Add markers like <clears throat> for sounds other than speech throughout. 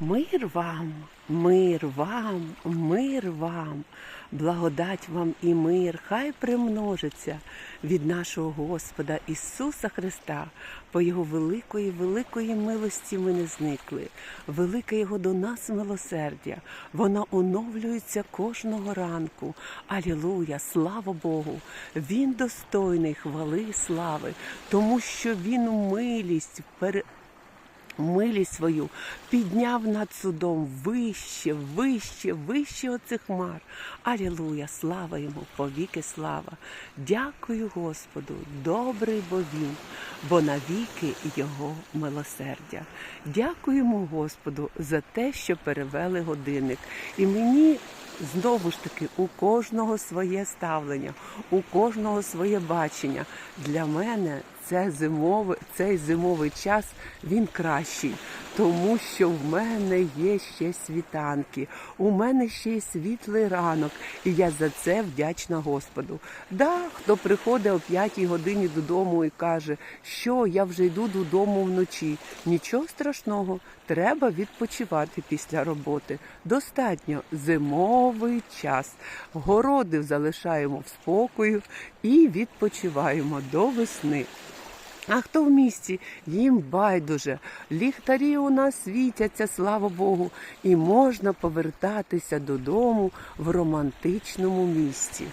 Мир вам, мир вам, мир вам, благодать вам і мир, хай примножиться від нашого Господа Ісуса Христа. По Його великої, великої милості ми не зникли. Велике Його до нас милосердя. Воно оновлюється кожного ранку. Алілуя, слава Богу! Він достойний хвали і слави, тому що Він милість пере милість свою підняв над судом вище, вище, вище оцих хмар. Алілуя, слава йому, повіки слава. Дякую Господу, добрий бо він, бо навіки його милосердя. Дякуємо Господу за те, що перевели годинник. І мені Знову ж таки, у кожного своє ставлення, у кожного своє бачення. Для мене це зимовий, цей зимовий час він кращий, тому що в мене є ще світанки, у мене ще й світлий ранок, і я за це вдячна Господу. Да, хто приходить о п'ятій годині додому і каже, що я вже йду додому вночі. Нічого страшного, треба відпочивати після роботи. Достатньо зимовий час. Городи залишаємо в спокою і відпочиваємо до весни. А хто в місті? Їм байдуже. Ліхтарі у нас світяться, слава Богу, і можна повертатися додому в романтичному місті.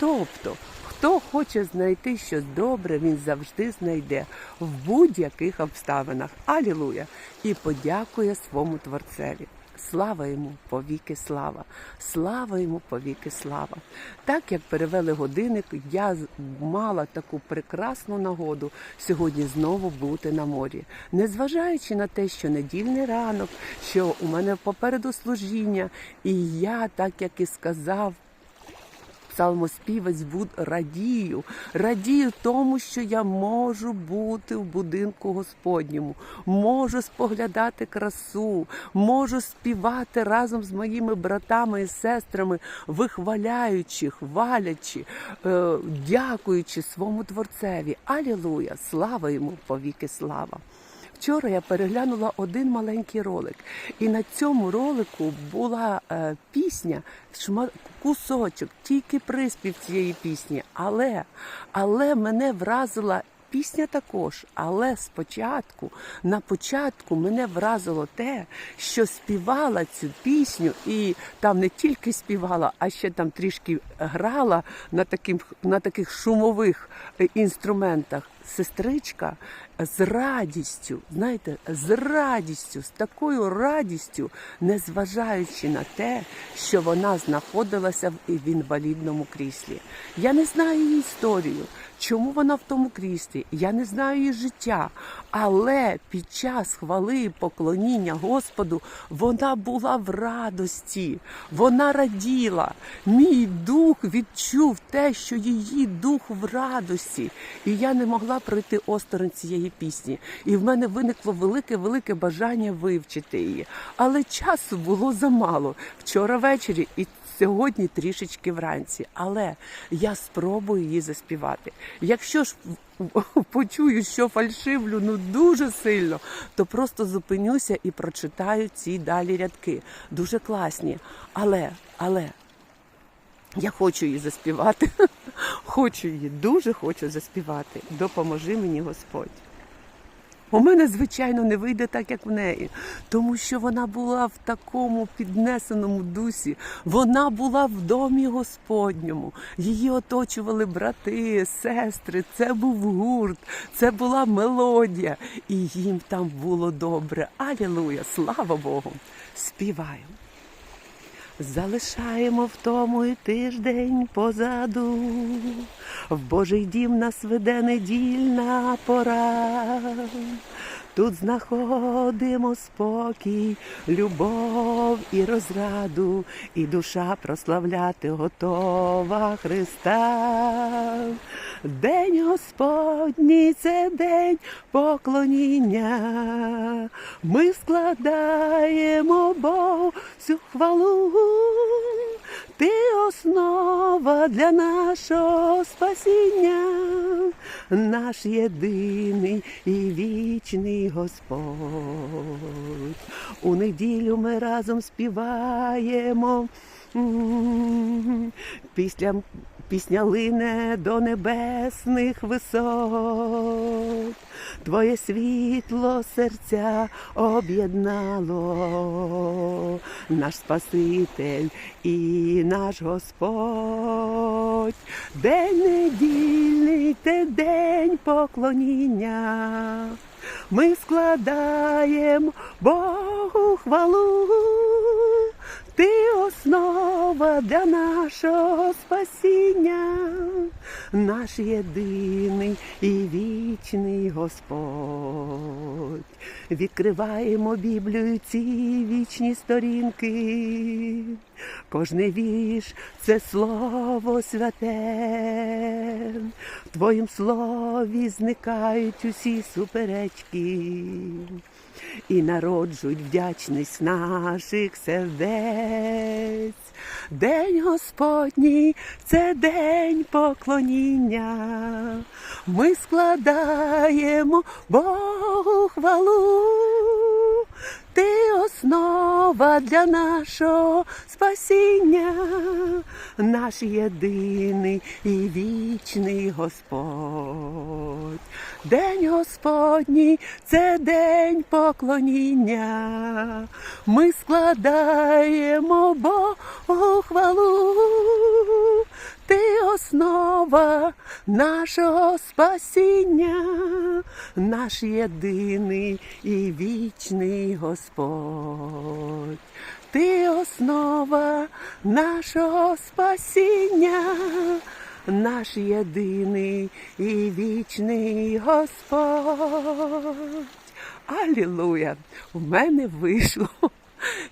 Тобто, хто хоче знайти щось добре, він завжди знайде в будь-яких обставинах. Алілуя! І подякує своєму творцеві. Слава йому повіки слава, слава йому повіки слава. Так як перевели годинник, я мала таку прекрасну нагоду сьогодні знову бути на морі. Незважаючи на те, що недільний ранок, що у мене попереду служіння, і я, так як і сказав, псалмоспівець буд радію, радію тому, що я можу бути в будинку Господньому, можу споглядати красу, можу співати разом з моїми братами і сестрами, вихваляючи, хвалячи, е, дякуючи своєму творцеві. Алілуя! Слава йому повіки слава! Вчора я переглянула один маленький ролик, і на цьому ролику була е, пісня, шма, кусочок, тільки приспів цієї пісні. Але, але мене вразила пісня також. Але спочатку, на початку, мене вразило те, що співала цю пісню, і там не тільки співала, а ще там трішки грала на таких, на таких шумових е, інструментах. Сестричка з радістю, знаєте, з радістю, з такою радістю, незважаючи на те, що вона знаходилася в інвалідному кріслі. Я не знаю її історію, чому вона в тому кріслі, я не знаю її життя, але під час хвали і поклоніння Господу вона була в радості, вона раділа. Мій дух відчув те, що її дух в радості, і я не могла пройти осторонь цієї пісні. І в мене виникло велике, велике бажання вивчити її. Але часу було замало вчора ввечері і. Сьогодні трішечки вранці, але я спробую її заспівати. Якщо ж почую, що фальшивлю ну дуже сильно, то просто зупинюся і прочитаю ці далі рядки. Дуже класні. Але, але я хочу її заспівати. <laughs> Хочу її, дуже хочу заспівати. Допоможи мені Господь. У мене, звичайно, не вийде так, як в неї, тому що вона була в такому піднесеному дусі. Вона була в домі Господньому. Її оточували брати, сестри. Це був гурт, це була мелодія, і їм там було добре. Алілуя! Слава Богу! Співаю. Залишаємо в тому і тиждень позаду. В Божий дім нас веде недільна пора. Тут знаходимо спокій, любов і розраду, і душа прославляти готова Христа. День Господній це день поклоніння. Ми складаємо Богу всю хвалу. ти основа для нашого спасіння, наш єдиний і вічний Господь. У неділю ми разом співаємо. Після пісня лине до небесних висот. Твоє світло серця об'єднало, наш Спаситель і наш Господь. День недільний, те день поклоніння. Ми складаємо Богу хвалу. Ти основа для нашого спасіння, наш єдиний і вічний Господь. Відкриваємо Біблію ці вічні сторінки. Кожний вірш це слово святе. В Твоїм слові зникають усі суперечки і народжують вдячність наших сердець. День Господній це день поклоніння. Ми складаємо Богу хвалу. Ти основа для нашого спасіння, наш єдиний і вічний Господь. День Господній це день поклоніння. Ми складаємо Богу хвалу. Ти основа нашого спасіння, наш єдиний і вічний Господь. Ти основа нашого спасіння, наш єдиний і вічний Господь. Алілуя! У мене вийшло.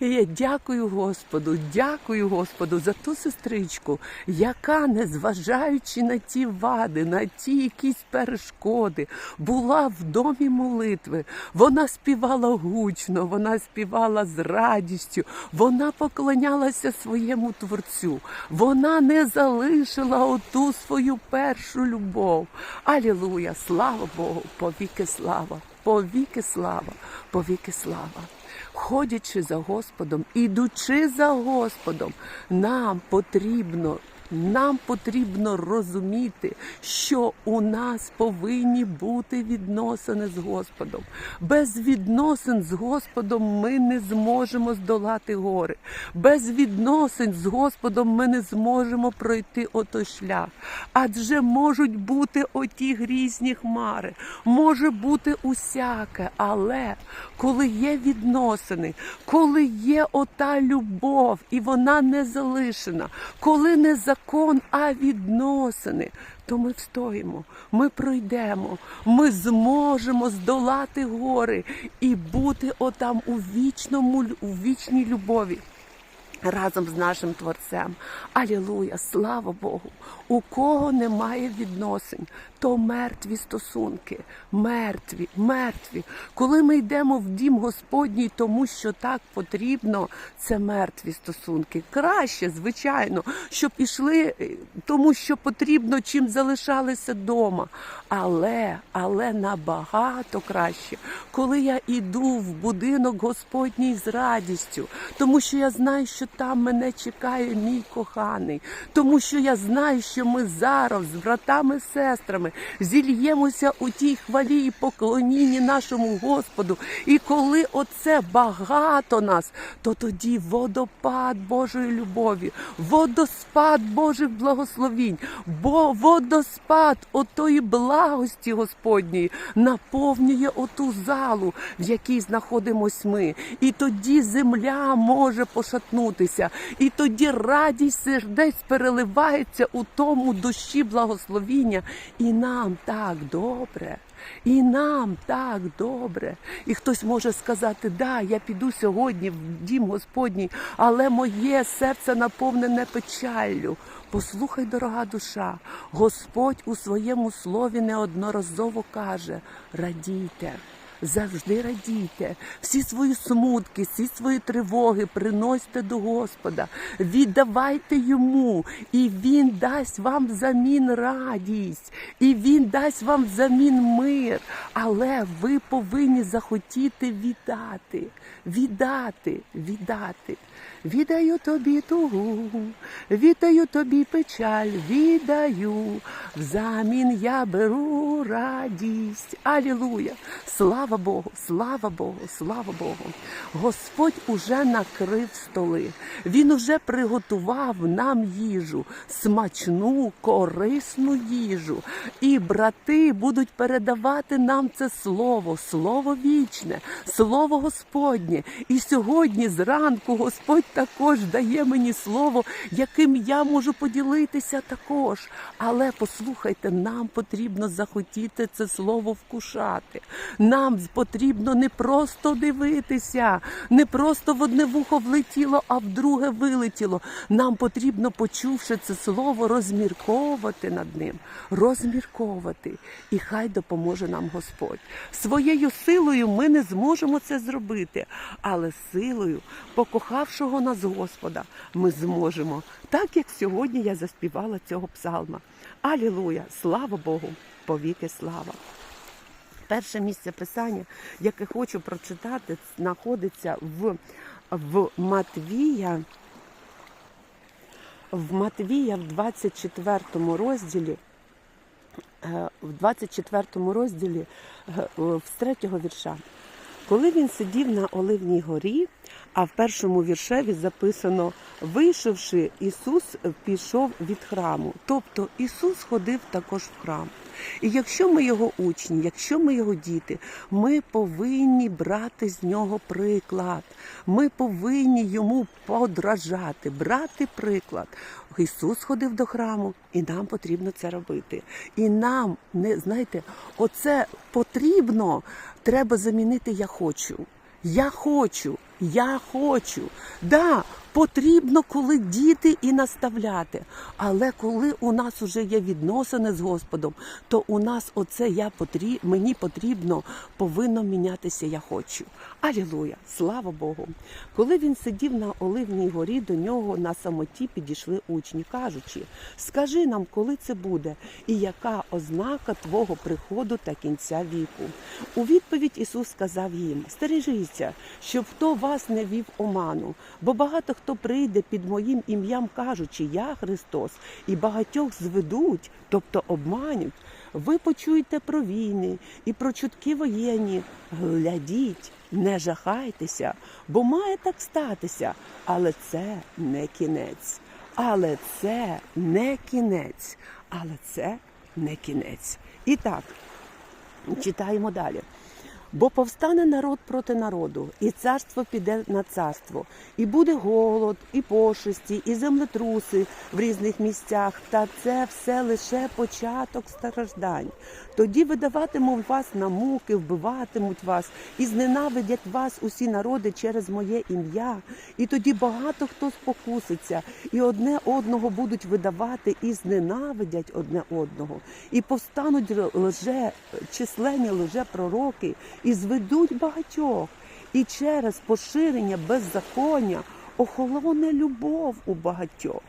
І я дякую Господу, дякую Господу за ту сестричку, яка, незважаючи на ті вади, на ті якісь перешкоди, була в домі молитви. Вона співала гучно, вона співала з радістю, вона поклонялася своєму творцю. Вона не залишила оту свою першу любов. Алілуя! Слава Богу! Повіки слава! Повіки слава! Повіки слава! ходячи за Господом, ідучи за Господом, нам потрібно. Нам потрібно розуміти, що у нас повинні бути відносини з Господом. Без відносин з Господом ми не зможемо здолати гори. Без відносин з Господом ми не зможемо пройти отой шлях. Адже можуть бути оті грізні хмари, може бути усяке, але коли є відносини, коли є ота любов, і вона не залишена, коли не закон, а відносини, то ми встоїмо, ми пройдемо, ми зможемо здолати гори і бути отам у вічному у вічній любові. Разом з нашим творцем. Алілуя, слава Богу! У кого немає відносин, то мертві стосунки, мертві, мертві. Коли ми йдемо в дім Господній, тому що так потрібно, це мертві стосунки. Краще, звичайно, щоб пішли, е, тому що потрібно, чим залишалися вдома. Але, але набагато краще, коли я іду в будинок Господній з радістю, тому що я знаю, що там мене чекає мій коханий, тому що я знаю, що ми зараз з братами, сестрами зільємося у тій хвалі і поклонінні нашому Господу. І коли оце багато нас, то тоді водопад Божої любові, водоспад Божих благословінь, бо водоспад отої благості Господньої наповнює оту залу, в якій знаходимось ми. І тоді земля може пошатнутися, і тоді радість сердець переливається у тому дощі благословіння. І нам так добре. І нам так добре. І хтось може сказати, да, я піду сьогодні в дім Господній, але моє серце наповнене печаллю. Послухай, дорога душа, Господь у своєму слові неодноразово каже: радійте, завжди радійте. Всі свої смутки, всі свої тривоги приносьте до Господа, віддавайте йому, і Він дасть вам взамін радість, і Він дасть вам взамін мир. Але ви повинні захотіти віддати, віддати, віддати. Віддаю тобі тугу, віддаю тобі печаль, віддаю, взамін я беру радість. Алілуя! Слава Богу, слава Богу, слава Богу. Господь уже накрив столи. Він уже приготував нам їжу, смачну, корисну їжу. І брати будуть передавати нам це слово, слово вічне, слово Господнє. І сьогодні зранку Господь також дає мені слово, яким я можу поділитися також. Але послухайте, нам потрібно захотіти це слово вкушати. Нам потрібно не просто дивитися, не просто в одне вухо влетіло, а в друге вилетіло. Нам потрібно, почувши це слово, розмірковувати над ним, розмірковувати. І хай допоможе нам Господь. Своєю силою ми не зможемо це зробити, але силою покохавшого нас Господа ми зможемо, так як сьогодні я заспівала цього псалма. Алілуя! Слава Богу! Повіки слава! Перше місце писання, яке хочу прочитати, знаходиться в, в Матвія. В Матвія в 24 розділі, е, в 24 розділі е, з третього вірша. Коли він сидів на Оливній горі, а в першому віршеві записано Вийшовши, Ісус пішов від храму. Тобто Ісус ходив також в храм. І якщо ми його учні, якщо ми його діти, ми повинні брати з нього приклад. Ми повинні йому подражати, брати приклад. Ісус ходив до храму, і нам потрібно це робити. І нам не знаєте, оце потрібно, треба замінити я хочу. Я хочу, я хочу. Да, потрібно, коли діти і наставляти. Але коли у нас вже є відносини з Господом, то у нас оце я потріб, мені потрібно, повинно мінятися. Я хочу. Алілуя! Слава Богу! Коли він сидів на Оливній горі, до нього на самоті підійшли учні, кажучи: скажи нам, коли це буде, і яка ознака твого приходу та кінця віку. У відповідь Ісус сказав їм: Стережіться, щоб хто вас не вів оману, бо багато хто прийде під моїм ім'ям, кажучи, я Христос, і багатьох зведуть, тобто обманють. Ви почуєте про війни і про чутки воєнні. Глядіть, не жахайтеся, бо має так статися, але це не кінець. Але це не кінець. Але це не кінець. І так, читаємо далі. Бо повстане народ проти народу, і царство піде на царство, і буде голод, і пошесті, і землетруси в різних місцях. Та це все лише початок страждань. Тоді видаватимуть вас на муки, вбиватимуть вас, і зненавидять вас усі народи через моє ім'я. І тоді багато хто спокуситься, і одне одного будуть видавати, і зненавидять одне одного. І повстануть лже численні лже пророки і зведуть багатьох. І через поширення беззаконня охолоне любов у багатьох.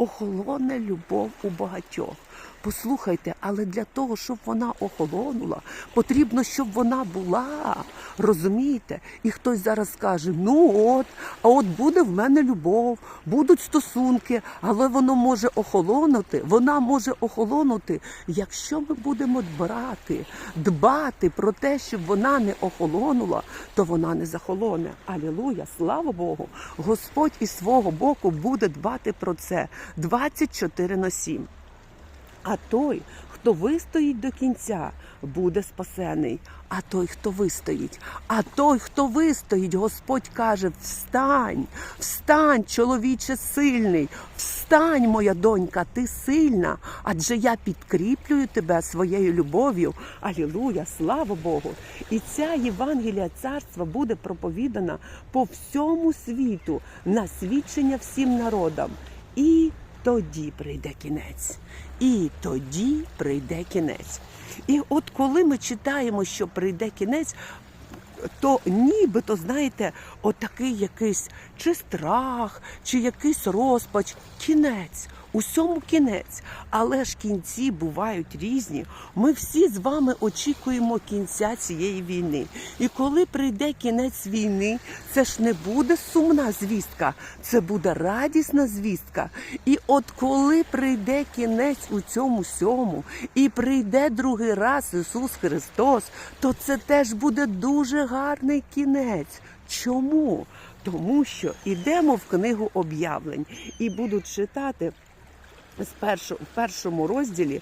Охолоне любов у багатьох. Послухайте, але для того, щоб вона охолонула, потрібно, щоб вона була. Розумієте? І хтось зараз скаже: ну от, а от буде в мене любов, будуть стосунки, але воно може охолонути. Вона може охолонути, якщо ми будемо дбати, дбати про те, щоб вона не охолонула, то вона не захолоне. Алілуя, слава Богу! Господь із свого боку буде дбати про це 24 на 7. А той, хто вистоїть до кінця, буде спасений. А той, хто вистоїть, а той, хто вистоїть, Господь каже: Встань, встань, чоловіче сильний, встань, моя донька, ти сильна, адже я підкріплюю тебе своєю любов'ю. Алілуя, слава Богу! І ця Євангелія царства буде проповідана по всьому світу на свідчення всім народам. І тоді прийде кінець. І тоді прийде кінець. І от коли ми читаємо, що прийде кінець, то нібито, знаєте, отакий якийсь чи страх, чи якийсь розпач, кінець. Усьому кінець, але ж кінці бувають різні. Ми всі з вами очікуємо кінця цієї війни. І коли прийде кінець війни, це ж не буде сумна звістка, це буде радісна звістка. І от коли прийде кінець у цьому сьому, і прийде другий раз Ісус Христос, то це теж буде дуже гарний кінець. Чому? Тому що йдемо в книгу об'явлень і будуть читати в першому розділі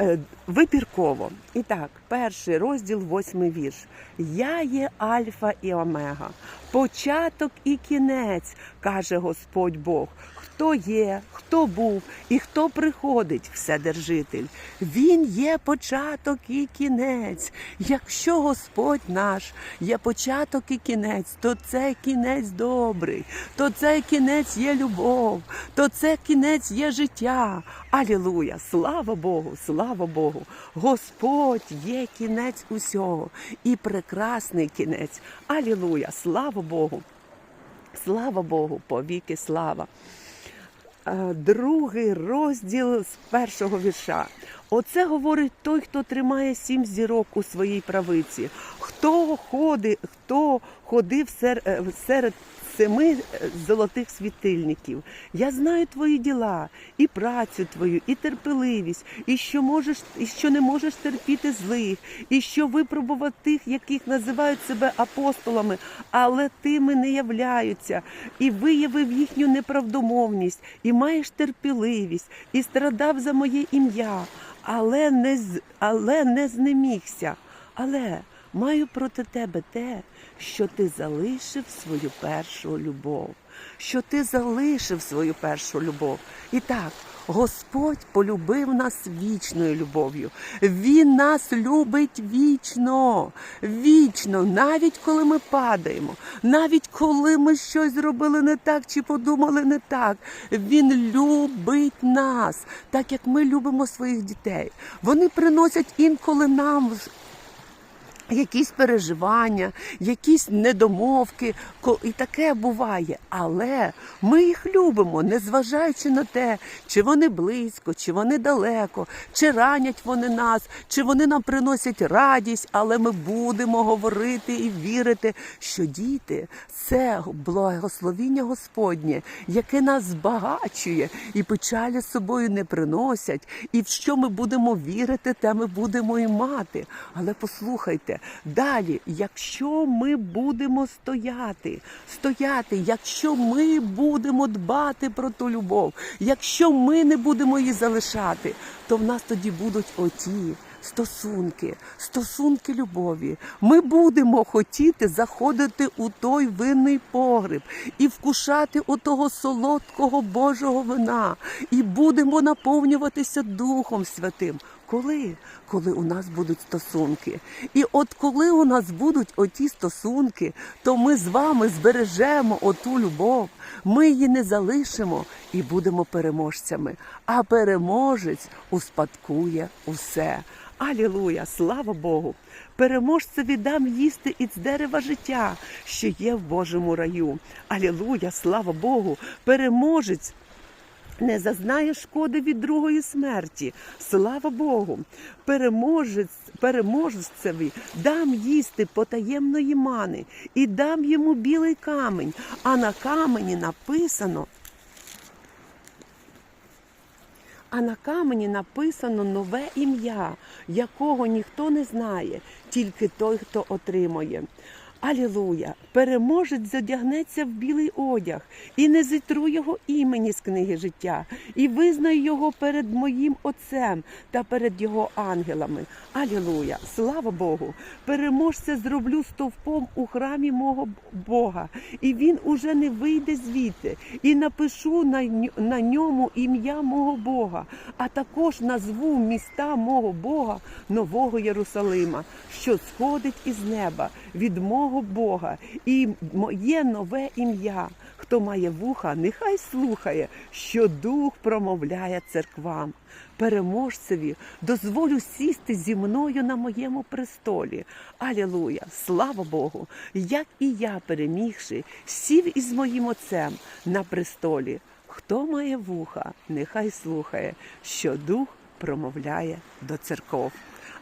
е, вибірково. І так, перший розділ, восьмий вірш. Я є Альфа і Омега, початок і кінець, каже Господь Бог. Хто є, хто був і хто приходить, Вседержитель. Він є початок і кінець. Якщо Господь наш є початок і кінець, то це кінець добрий, то це кінець є любов, то це кінець є життя. Алілуя! Слава Богу! Слава Богу! Господь є кінець усього і прекрасний кінець. Алілуя! Слава Богу! Слава Богу, повіки слава. Е, Другий розділ з першого вірша. Оце говорить той, хто тримає сім зірок у своїй правиці. Хто ходить, хто ходив е, серед семи е, золотих світильників. Я знаю твої діла, і працю твою, і терпеливість, і що можеш, і що не можеш терпіти злих, і що випробував тих, яких називають себе апостолами, але тими не являються, і виявив їхню неправдомовність, і маєш терпеливість, і страдав за моє ім'я, але не але не знемігся. Але маю проти тебе те, що ти залишив свою першу любов, що ти залишив свою першу любов. І так, Господь полюбив нас вічною любов'ю. Він нас любить вічно, вічно, навіть коли ми падаємо, навіть коли ми щось зробили не так чи подумали не так. Він любить нас, так як ми любимо своїх дітей. Вони приносять інколи нам якісь переживання, якісь недомовки, і таке буває. Але ми їх любимо, незважаючи на те, чи вони близько, чи вони далеко, чи ранять вони нас, чи вони нам приносять радість, але ми будемо говорити і вірити, що діти це благословіння Господнє, яке нас збагачує і печалі з собою не приносять. І в що ми будемо вірити, те ми будемо і мати. Але послухайте, далі, якщо ми будемо стояти, стояти, якщо ми будемо дбати про ту любов, якщо ми не будемо її залишати, то в нас тоді будуть оті. Стосунки, стосунки любові. Ми будемо хотіти заходити у той винний погреб і вкушати отого солодкого Божого вина, і будемо наповнюватися Духом Святим. Коли? Коли у нас будуть стосунки. І от коли у нас будуть оті стосунки, то ми з вами збережемо оту любов, ми її не залишимо і будемо переможцями. А переможець успадкує усе. Алілуя, слава Богу! Переможцеві дам їсти із дерева життя, що є в Божому раю. Алілуя, слава Богу! Переможець не зазнає шкоди від другої смерті. Слава Богу! Переможець, переможцеві дам їсти потаємної мани і дам йому білий камень, а на камені написано. А на камені написано нове ім'я, якого ніхто не знає, тільки той, хто отримує. Алілуя! Переможець задягнеться в білий одяг і не зітру його імені з книги життя, і визнаю його перед моїм Отцем та перед його ангелами. Алілуя! Слава Богу! Переможця зроблю стовпом у храмі мого Бога, і він уже не вийде звідти, і напишу на, ньому ім'я мого Бога, а також назву міста мого Бога Нового Єрусалима, що сходить із неба від мого Бога, і моє нове ім'я. Хто має вуха, нехай слухає, що дух промовляє церквам. Переможцеві дозволю сісти зі мною на моєму престолі. Алілуя! Слава Богу! Як і я, перемігши, сів із моїм отцем на престолі. Хто має вуха, нехай слухає, що дух промовляє до церков.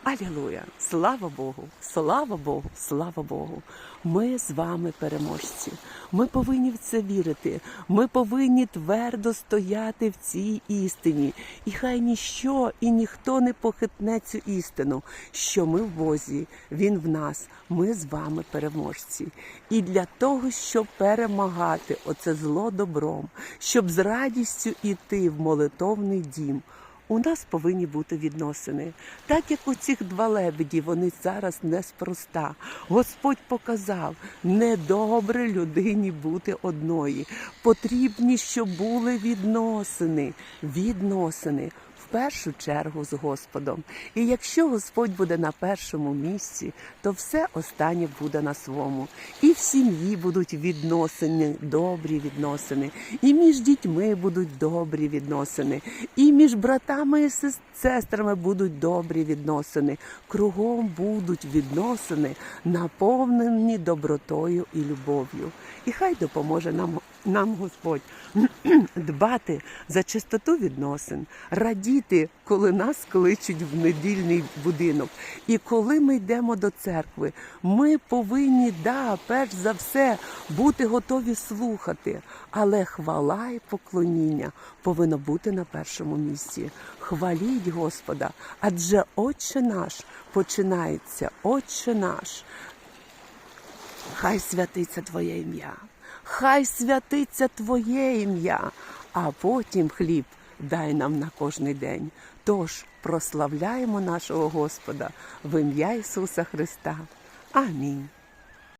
Алілуя! Слава Богу! Слава Богу! Слава Богу! Ми з вами переможці. Ми повинні в це вірити. Ми повинні твердо стояти в цій істині. І хай ніщо і ніхто не похитне цю істину, що ми в Бозі, Він в нас. Ми з вами переможці. І для того, щоб перемагати оце зло добром, щоб з радістю іти в молитовний дім. У нас повинні бути відносини. Так як у цих два лебеді, вони зараз неспроста. Господь показав, недобре людині бути одної. Потрібні, щоб були відносини. Відносини. Першу чергу з Господом. І якщо Господь буде на першому місці, то все останнє буде на своєму. І в сім'ї будуть відносини, добрі відносини, і між дітьми будуть добрі відносини, і між братами і сестрами будуть добрі відносини. Кругом будуть відносини, наповнені добротою і любов'ю. І хай допоможе нам нам Господь <clears throat> дбати за чистоту відносин, радіти, коли нас кличуть в недільний будинок. І коли ми йдемо до церкви, ми повинні, да, перш за все, бути готові слухати. Але хвала і поклоніння повинно бути на першому місці. Хваліть Господа, адже Отче наш починається, Отче наш. Хай святиться Твоє ім'я, хай святиться Твоє ім'я, а потім хліб дай нам на кожний день. Тож прославляємо нашого Господа в ім'я Ісуса Христа. Амінь.